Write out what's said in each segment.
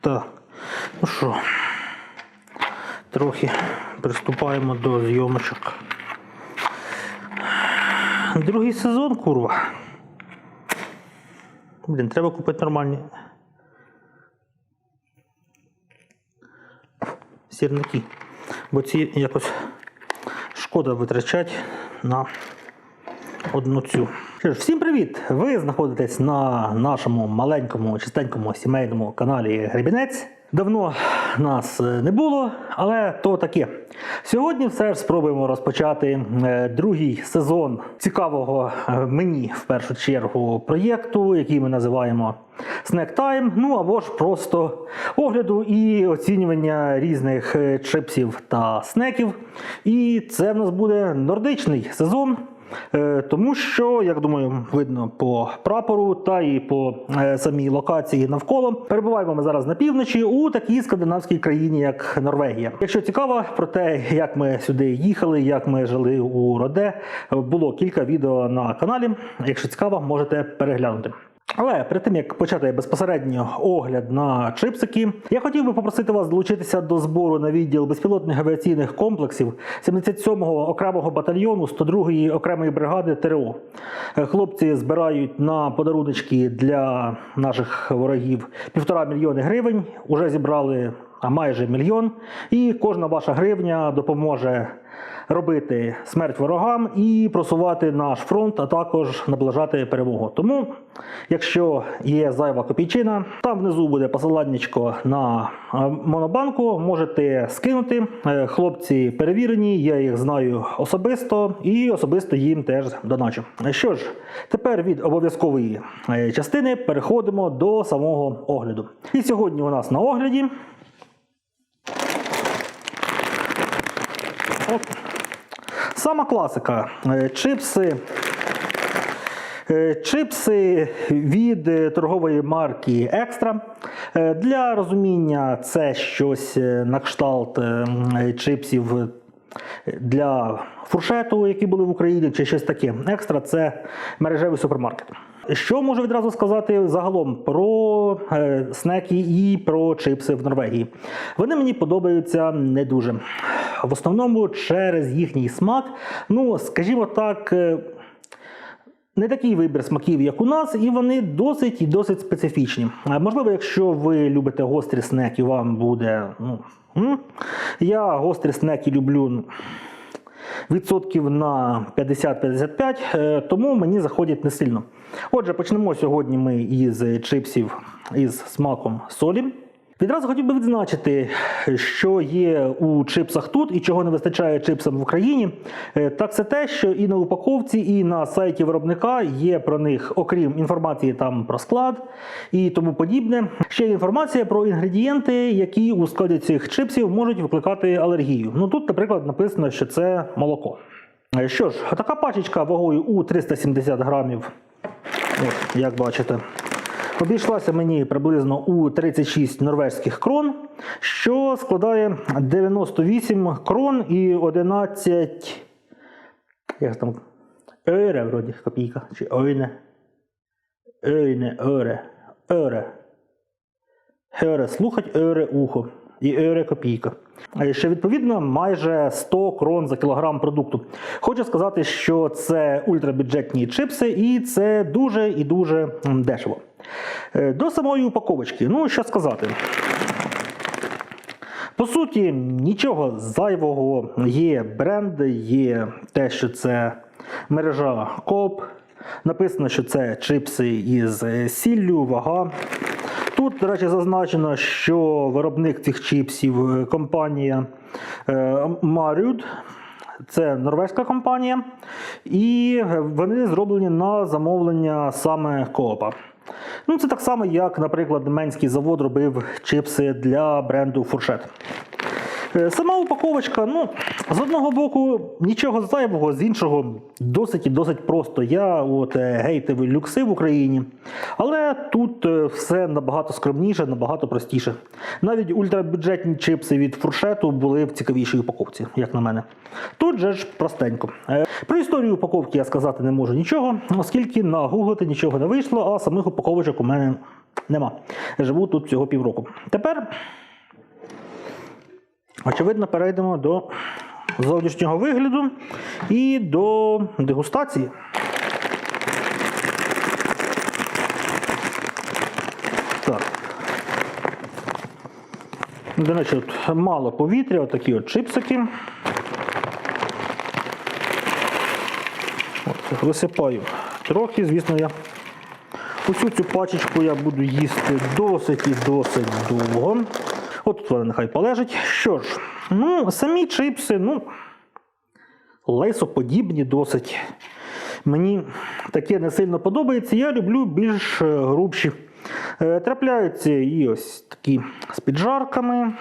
Так, ну що, трохи приступаємо до зйомочок. Другий сезон, курва. Блін, треба купити нормальні. Сірники. Бо ці якось шкода витрачати на одну цю. Що ж, всім привіт! Ви знаходитесь на нашому маленькому, чистенькому сімейному каналі Гребінець. Давно нас е, не було, але то таке. Сьогодні все ж спробуємо розпочати е, другий сезон цікавого е, мені в першу чергу проєкту, який ми називаємо Snack Time, ну або ж просто огляду і оцінювання різних чипсів та снеків. І це в нас буде нордичний сезон. Е, Тому що, як думаю, видно по прапору та і по е, самій локації навколо. Перебуваємо ми зараз на півночі у такій скандинавській країні, як Норвегія. Якщо цікаво про те, як ми сюди їхали, як ми жили у Роде, було кілька відео на каналі. Якщо цікаво, можете переглянути. Але перед тим як почати безпосередньо огляд на чипсики, я хотів би попросити вас долучитися до збору на відділ безпілотних авіаційних комплексів 77-го окремого батальйону 102-ї окремої бригади ТРО. Хлопці збирають на подаруночки для наших ворогів півтора мільйони гривень. Уже зібрали а майже мільйон. І кожна ваша гривня допоможе робити смерть ворогам і просувати наш фронт, а також наближати перемогу. Тому, якщо є зайва копійчина, там внизу буде посиланнячко на е, монобанку. Можете скинути. Е, Хлопці перевірені, я їх знаю особисто і особисто їм теж доначу. Що ж, тепер від обов'язкової е, частини переходимо до самого огляду. І сьогодні у нас на огляді. Сама класика. Е, Чипси. Е, Чипси від е, торгової марки Екстра. Для розуміння, це щось на кшталт чипсів для фуршету, які були в Україні, чи щось таке. Екстра це мережевий супермаркет. Що можу відразу сказати загалом про снеки і про чипси в Норвегії? Вони мені подобаються не дуже. В основному через їхній смак. Ну, скажімо так. е, не такий вибір смаків, як у нас, і вони досить і досить специфічні. Можливо, якщо ви любите гострі снеки, вам буде. Ну, я гострі снеки люблю відсотків на 50-55, е, тому мені заходять не сильно. Отже, почнемо сьогодні ми із чипсів із смаком солі. Відразу хотів би відзначити, що є у чипсах тут і чого не вистачає чипсам в Україні. Е, Так це те, що і на упаковці, і на сайті виробника є про них, окрім інформації там про склад і тому подібне. Ще є інформація про інгредієнти, які у складі цих чипсів можуть викликати алергію. Ну тут, наприклад, написано, що це молоко. Е, Що ж, така пачечка вагою у 370 грамів. От, як бачите. Обійшлася мені приблизно у 36 норвезьких крон, що складає 98 крон і 11. Як там? Öre, вроді, копійка. Чи ойне. Ойне, öre. Öre. Öre слухать, öre ухо. І öre копійка. Ще відповідно майже 100 крон за кілограм продукту. Хочу сказати, що це ультрабюджетні чипси, і це дуже і дуже дешево. Е, До самої упаковочки, ну що сказати. По суті, нічого зайвого. Є бренд, є те, що це мережа КОП. Написано, що це чипси із е, сіллю, вага. Тут, до речі, зазначено, що виробник цих чипсів е, компанія Marud. Це норвезька компанія, і вони зроблені на замовлення саме Коопа. Ну, це так само, як, наприклад, Менський завод робив чипси для бренду Фуршет. Е, Сама упаковочка, ну, з одного боку, нічого зайвого, з іншого досить і досить просто. Я от е, гейтив люкси в Україні, але тут е, все набагато скромніше, набагато простіше. Навіть ультрабюджетні чипси від фуршету були в цікавішій упаковці, як на мене. Тут же ж простенько. Про історію упаковки я сказати не можу нічого, оскільки нагуглити нічого не вийшло, а самих упаковочок у мене нема. Живу тут всього півроку. Тепер Очевидно, перейдемо до зовнішнього вигляду і до дегустації. Так. До речі, от мало повітря, отакі от чипсики. От, висипаю трохи, звісно, я усю цю пачечку я буду їсти досить і досить довго. От тут вона нехай полежить. Що ж, ну, самі чипси, ну, лесоподібні досить. Мені таке не сильно подобається. Я люблю більш е, грубші. Е, Трапляються і ось такі з піджарками,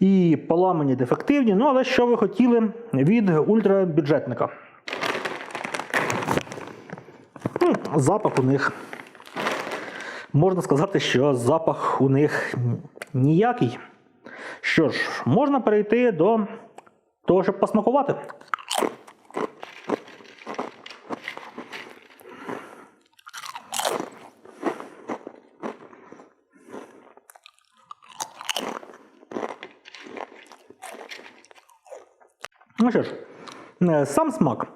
і поламані дефективні. Ну, але що ви хотіли від ультрабюджетника? Ну, запах у них. Можна сказати, що запах у них ніякий. Що ж, можна перейти до того, щоб посмакувати. Ну що ж, е, сам смак,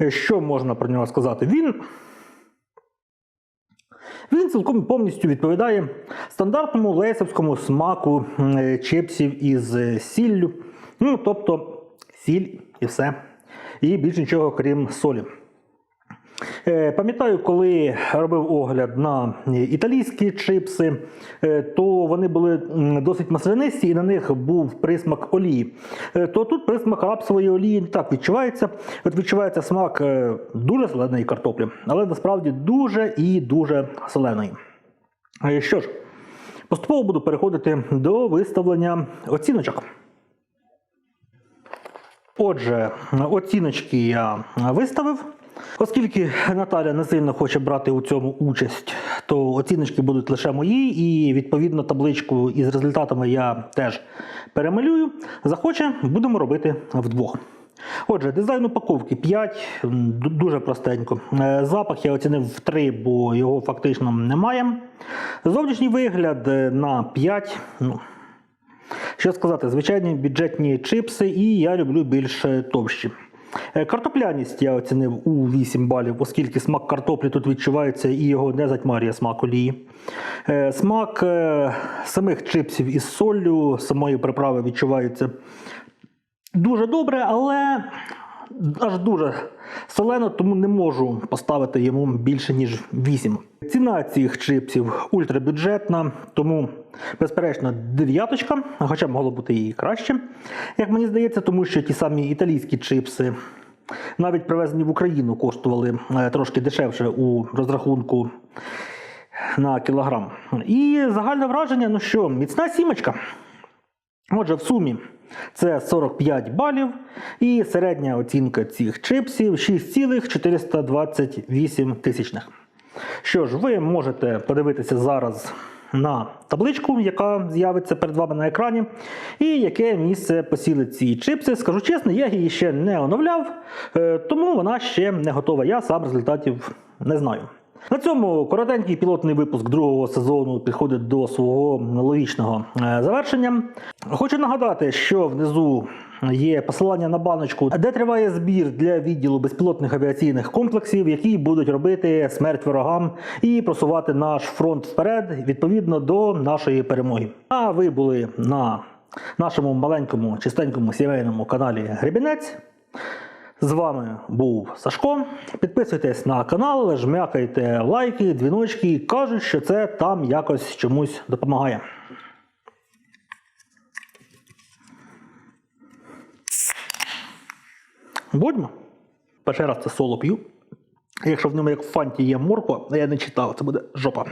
е, що можна про нього сказати? Він він цілком повністю відповідає стандартному лесовському смаку е, чипсів із е, сіллю. Ну, тобто сіль і все. І більш нічого, крім солі. Е, Пам'ятаю, коли робив огляд на італійські чипси, е, то вони були досить маслянисті і на них був присмак олії. Е, То тут присмак рапсової олії не так відчувається. От відчувається смак дуже соленої картоплі, але насправді дуже і дуже соленої. Що ж, поступово буду переходити до виставлення оціночок. Отже, оціночки я виставив. Оскільки Наталя не сильно хоче брати у цьому участь, то оціночки будуть лише мої, і відповідно табличку із результатами я теж перемалюю. Захоче, будемо робити вдвох. Отже, дизайн упаковки 5, дуже простенько. Е, Запах я оцінив в 3, бо його фактично немає. Зовнішній вигляд е, на 5. Ну, що сказати, звичайні бюджетні чипси, і я люблю більш товщі. Е, Картопляність я оцінив у 8 балів, оскільки смак картоплі тут відчувається і його не затьмарює смак олії. Е, Смак е, самих чипсів із соллю, самої приправи відчувається дуже добре, але аж дуже солено, тому не можу поставити йому більше, ніж 8. Ціна цих чипсів ультрабюджетна, тому, безперечно, дев'яточка, хоча могло бути і краще, як мені здається, тому що ті самі італійські чипси. Навіть привезені в Україну коштували е, трошки дешевше у розрахунку на кілограм. І загальне враження, ну що, міцна сімочка. Отже, в сумі це 45 балів, і середня оцінка цих чипсів 6,428 тисячних. Що ж, ви можете подивитися зараз на табличку, яка з'явиться перед вами на екрані, і яке місце посіли ці чипси. Скажу чесно, я її ще не оновляв, е, тому вона ще не готова. Я сам результатів не знаю. На цьому коротенький пілотний випуск другого сезону підходить до свого логічного е, завершення. Хочу нагадати, що внизу є посилання на баночку, де триває збір для відділу безпілотних авіаційних комплексів, які будуть робити смерть ворогам і просувати наш фронт вперед відповідно до нашої перемоги. А ви були на нашому маленькому чистенькому сімейному каналі Гребінець. З вами був Сашко. Підписуйтесь на канал, жмякайте лайки, дзвіночки. Кажуть, що це там якось чомусь допомагає. Будьмо. Перший раз це соло п'ю. Якщо в ньому як в фанті є морква, а я не читав, це буде жопа.